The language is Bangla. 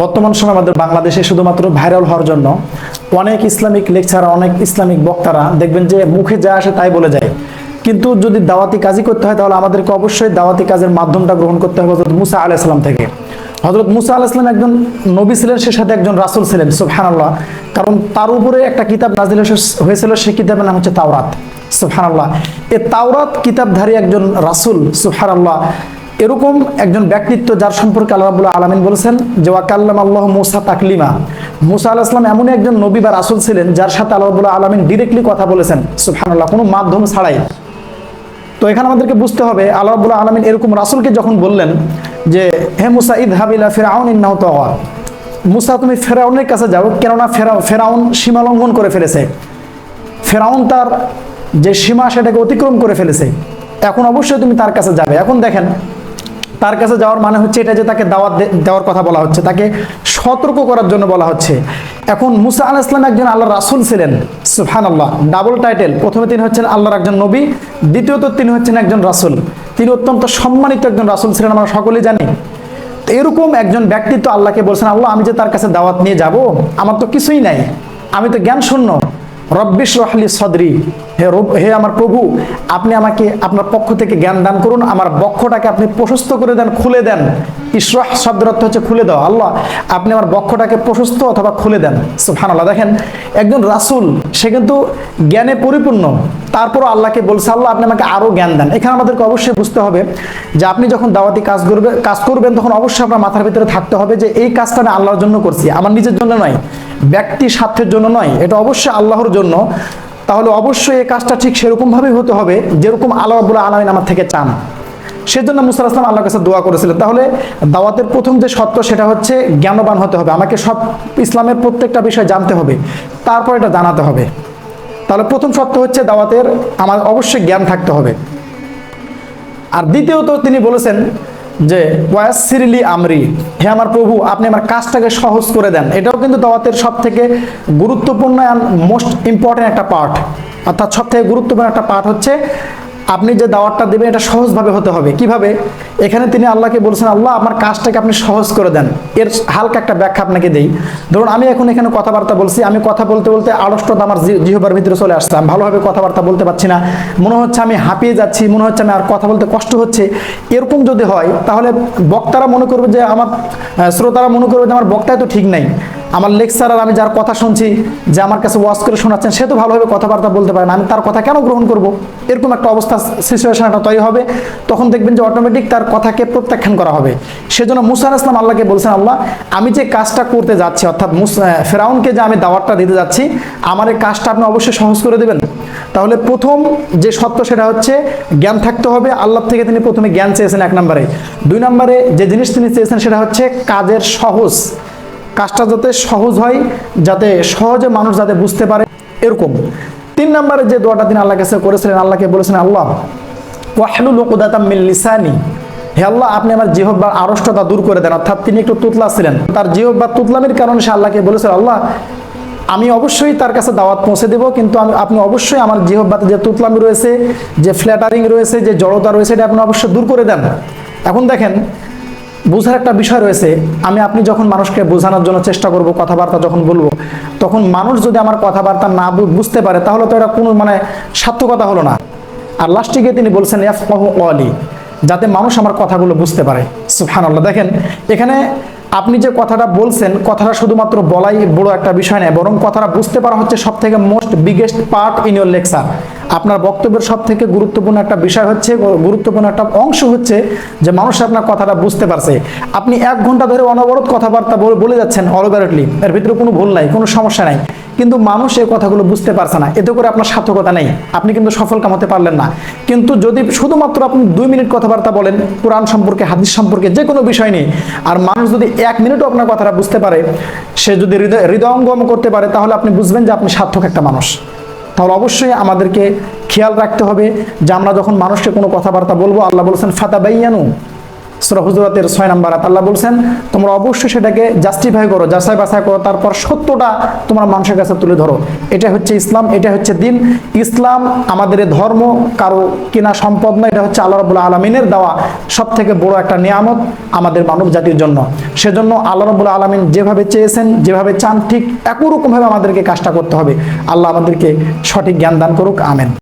বর্তমান সময় আমাদের বাংলাদেশে শুধুমাত্র ভাইরাল হওয়ার জন্য অনেক ইসলামিক লেকচার অনেক ইসলামিক বক্তারা দেখবেন যে মুখে যা আসে তাই বলে যায়। কিন্তু যদি দাওয়াতি কাজই করতে হয়, তাহলে আমাদেরকে অবশ্যই দাওয়াতি কাজের মাধ্যমটা গ্রহণ করতে হবে হজরত মুসা আলাইসালাম থেকে। হজরত মুসা আলাইসলাম একজন নবী ছিলেন, সে সাথে একজন রাসুল ছিলেন, সুবহানাল্লাহ। কারণ তার উপরে একটা কিতাব নাজিল হয়েছিল সেই কিতাবের নাম হচ্ছে তাওরাত, সুবহানাল্লাহ। এ তাওরাত কিতাবধারী একজন রাসুল, সুবহানাল্লাহ। এরকম একজন ব্যক্তিত্ব যার সম্পর্কে আল্লাহ রাবুল্লাহ আলমিন বলেছেন যে ওয়াকাল্লাম আল্লাহ মুসা তাকলিমা। মুসা আল্লাহ আসলাম এমনই একজন নবী বা রাসুল ছিলেন যার সাথে আল্লাহ রাবুল্লাহ আলমিন ডিরেক্টলি কথা বলেছেন। সুবহানাল্লাহ, কোনো মাধ্যম ছাড়াই। তো এখানে আমাদেরকে বুঝতে হবে, আল্লাহ রাবুল্লাহ আলমিন এরকম রাসুলকে যখন বললেন যে, হে মুসা ঈদ হাবিলা ফেরাউন, ইন্নাহ তওয়া মুসা, তুমি ফেরাউনের কাছে যাও, কেননা ফেরাউ, ফেরাউন সীমা লঙ্ঘন করে ফেলেছে। ফেরাউন তার যে সীমা সেটাকে অতিক্রম করে ফেলেছে। এখন অবশ্যই তুমি তার কাছে যাবে। এখন দেখেন তার কাছে যাওয়ার মানে হচ্ছে এটা যে তাকে দাওয়াত দেওয়ার কথা বলা হচ্ছে, তাকে সতর্ক করার জন্য বলা হচ্ছে। এখন মুসা আল ইসলাম একজন আল্লাহ রাসুল ছিলেন সুফহান আল্লাহ ডাবল টাইটেল। প্রথমে তিনি হচ্ছেন আল্লাহর একজন নবী, দ্বিতীয়ত তিনি হচ্ছেন একজন রাসুল। তিনি অত্যন্ত সম্মানিত একজন রাসুল ছিলেন, আমরা সকলেই জানি। এরকম একজন ব্যক্তিত্ব আল্লাহকে বলছেন, আল্লাহ, আমি যে তার কাছে দাওয়াত নিয়ে যাব, আমার তো কিছুই নাই, আমি তো জ্ঞান শূন্য রব্বিশ রহলি সদরি। হে রব, হে আমার প্রভু, আপনি আমাকে আপনার পক্ষ থেকে জ্ঞান দান করুন, আমার বক্ষটাকে আপনি প্রশস্ত করে দেন, খুলে দেন। ইসরাহ শব্দের অর্থ হচ্ছে খুলে দাও আল্লাহ, আপনি আমার বক্ষটাকে প্রশস্ত অথবা খুলে দেন। সুফান আল্লাহ দেখেন, একজন রাসুল, সে কিন্তু জ্ঞানে পরিপূর্ণ। তারপরও আল্লাহকে বলছে, আল্লাহ, আপনি আমাকে আরও জ্ঞান দেন। এখানে আমাদেরকে অবশ্যই বুঝতে হবে যে আপনি যখন দাওয়াতি কাজ করবে, কাজ করবেন, তখন অবশ্যই আপনার মাথার ভিতরে থাকতে হবে যে এই কাজটা আমি আল্লাহর জন্য করছি। আমার নিজের জন্য নয় ব্যক্তি স্বার্থের জন্য নয়। এটা অবশ্যই আল্লাহর জন্য। তাহলে অবশ্যই এই কাজটা ঠিক সেরকমভাবেই হতে হবে, যেরকম আল্লাহ আবুল আলমিন আমার থেকে চান। সেজন্য মুসা আসলাম আল্লাহর কাছে দোয়া করেছিলেন। তাহলে দাওয়াতের প্রথম যে সত্য সেটা হচ্ছে জ্ঞানবান হতে হবে। আমাকে সব ইসলামের প্রত্যেকটা বিষয় জানতে হবে, তারপর এটা জানাতে হবে। তাহলে প্রথম সত্য হচ্ছে দাওয়াতের আমার অবশ্যই জ্ঞান থাকতে হবে। আর দ্বিতীয়ত তিনি বলেছেন যে ওয়াসিরলি আমরি, হে আমার প্রভু, আপনি আমার কাজটাকে সহজ করে দেন। এটাও কিন্তু দাওয়াতের সব থেকে গুরুত্বপূর্ণ মোস্ট ইম্পর্টেন্ট একটা পার্ট অর্থাৎ সব থেকে গুরুত্বপূর্ণ একটা পার্ট হচ্ছে আপনি যে দাওয়াতটা দেবেন, এটা সহজভাবে হতে হবে। কীভাবে? এখানে তিনি আল্লাহকে বলছেন, আল্লাহ, আমার কাজটাকে আপনি সহজ করে দেন। এর হালকা একটা ব্যাখ্যা আপনাকে দেই। ধরুন, আমি এখন এখানে কথাবার্তা বলছি, আমি কথা বলতে বলতে আড়ষ্টতা আমার জিহ্বার ভিতরে চলে আসছে। আমি ভালোভাবে কথাবার্তা বলতে পারছি না। মনে হচ্ছে আমি হাঁপিয়ে যাচ্ছি, মনে হচ্ছে আমি আর কথা বলতে কষ্ট হচ্ছে। এরকম যদি হয়, তাহলে বক্তারা মনে করবে যে আমার শ্রোতারা মনে করবে যে আমার বক্তায় তো ঠিক নাই। আমার লেকচারার আমি যার কথা শুনছি, যে আমার কাছে ওয়াজ করে শোনাচ্ছেন, সে তো ভালোভাবে কথাবার্তা বলতে পারে না। আমি তার কথা কেন গ্রহণ করব? এরকম একটা অবস্থা সিচুয়েশন একটা তৈরি হবে। তখন দেখবেন যে অটোমেটিক তার কথাকে প্রত্যাখ্যান করা হবে। সেজন্য মুসা আলাইহিস সালাম আল্লাহকে বলছেন, আল্লাহ, আমি যে কাজটা করতে যাচ্ছি, অর্থাৎ ফেরাউনকে যে আমি দাওয়াতটা দিতে যাচ্ছি, আমার এই কাজটা আপনি অবশ্যই সহজ করে দেবেন। তাহলে প্রথম যে সত্য সেটা হচ্ছে, জ্ঞান থাকতে হবে। আল্লাহ থেকে তিনি প্রথমে জ্ঞান চেয়েছেন এক নম্বরে। দুই নম্বরে যে জিনিস তিনি চেয়েছেন সেটা হচ্ছে কাজের সহজ। কাজটা যাতে সহজ হয়, যাতে সহজে মানুষ যাতে বুঝতে পারে, এরকম। তিন নম্বরে যে দোয়াটা তিনি আল্লাহ কাছে করেছিলেন, আল্লাহকে বলেছেন, আল্লাহ, ওয়াহলু লোকদাতাম মিল লিসানি। হে আল্লাহ, আপনি আমার জিহব্বার আড়ষ্টতা দূর করে দেন। অর্থাৎ তিনি একটু তুতলা ছিলেন। তার জিহব্বার তুতলামির কারণে সে আল্লাহকে বলেছেন, আল্লাহ, আমি অবশ্যই তার কাছে দাওয়াত পৌঁছে দেব, কিন্তু আমি, আপনি অবশ্যই আমার জিহব্বাতে যে তুতলামি রয়েছে, যে ফ্ল্যাটারিং রয়েছে, যে জড়তা রয়েছে, এটা আপনি অবশ্যই দূর করে দেন। এখন দেখেন বোঝার একটা বিষয় রয়েছে, আমি আপনি যখন মানুষকে বোঝানোর জন্য চেষ্টা করব, কথাবার্তা যখন বলব, তখন মানুষ যদি আমার কথাবার্তা না বুঝতে পারে, তাহলে তো এটা কোনো মানে সার্থকতা হলো না। আর লাস্টে গিয়ে তিনি বলছেন, ইয়াফকাহ অলি যাতে মানুষ আমার কথাগুলো বুঝতে পারে। সুবহানাল্লাহ, দেখেন, এখানে আপনি যে কথাটা বলছেন, কথাটা শুধুমাত্র বলাই বড় একটা বিষয় নয়, বরং কথাটা বুঝতে পারা হচ্ছে সব থেকে most biggest part in your lecture আপনার বক্তব্যের সব থেকে গুরুত্বপূর্ণ একটা বিষয় হচ্ছে, গুরুত্বপূর্ণ একটা অংশ হচ্ছে যে মানুষ আপনার কথাটা বুঝতে পারছে। আপনি এক ঘণ্টা ধরে অনবরত কথাবার্তা বলে- যাচ্ছেন অলবারেটলি এর ভিতরে কোনো ভুল নাই, কোনো সমস্যা নাই। কিন্তু মানুষ এই কথাগুলো বুঝতে পারছে না। এতে করে আপনার সার্থকতা নেই। আপনি কিন্তু সফল কামাতে পারলেন না। কিন্তু যদি শুধুমাত্র আপনি দুই মিনিট কথাবার্তা বলেন, কোরআন সম্পর্কে, হাদিস সম্পর্কে, যে কোনো বিষয় নেই আর মানুষ যদি এক মিনিটও আপনার কথাটা বুঝতে পারে, সে যদি হৃদয় হৃদয়ঙ্গম করতে পারে, তাহলে আপনি বুঝবেন যে আপনি সার্থক একটা মানুষ। তাহলে অবশ্যই আমাদেরকে খেয়াল রাখতে হবে যে আমরা যখন মানুষকে কোনো কথাবার্তা বলব, আল্লাহ বলছেন বলেছেন ফাতাবাইয়ানু। সুরা হুজুরাতের ছয় নাম্বার আল্লাহ বলছেন, তোমরা অবশ্যই সেটাকে জাস্টিফাই করো, যাচাই বাছাই করো, তারপর সত্যটা তোমরা মানুষের কাছে তুলে ধরো। এটা হচ্ছে ইসলাম, এটা হচ্ছে দিন। ইসলাম আমাদের ধর্ম, কারও কিনা সম্পদ নয়, এটা হচ্ছে আল্লাহ রবুল্লা আলমিনের দেওয়া সব থেকে বড় একটা নিয়ামত আমাদের মানব জাতির জন্য। সেজন্য আল্লাহ রবুল্লা আলমিন যেভাবে চেয়েছেন, যেভাবে চান, ঠিক একই রকমভাবে আমাদেরকে কাজটা করতে হবে। আল্লাহ আমাদেরকে সঠিক জ্ঞান দান করুক, আমেন।